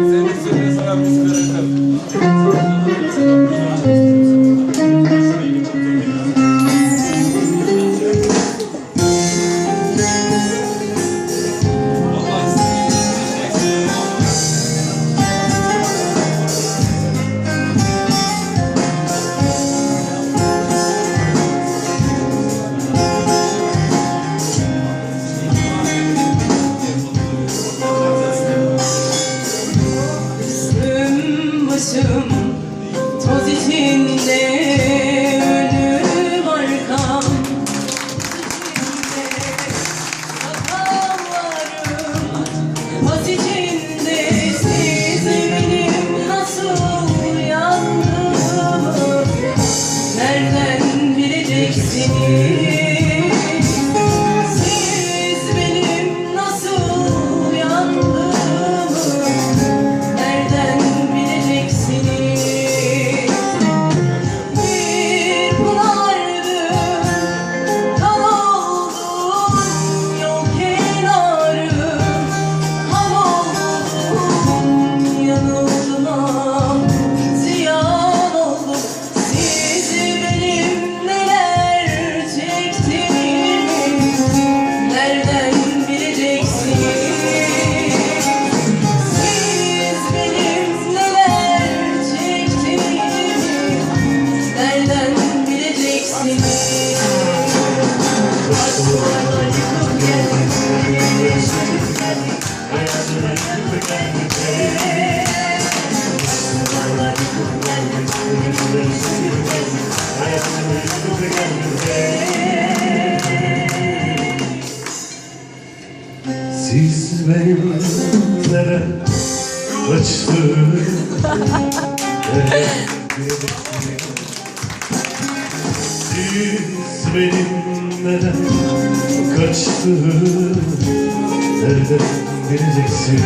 Güzel bir süre sana biz bırakalım. Siz benim nereye kaçtınız? Siz benim nereye kaçtınız? Nereden bileceksin?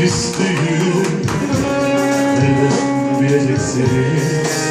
küstüğü Nereden bilecek seni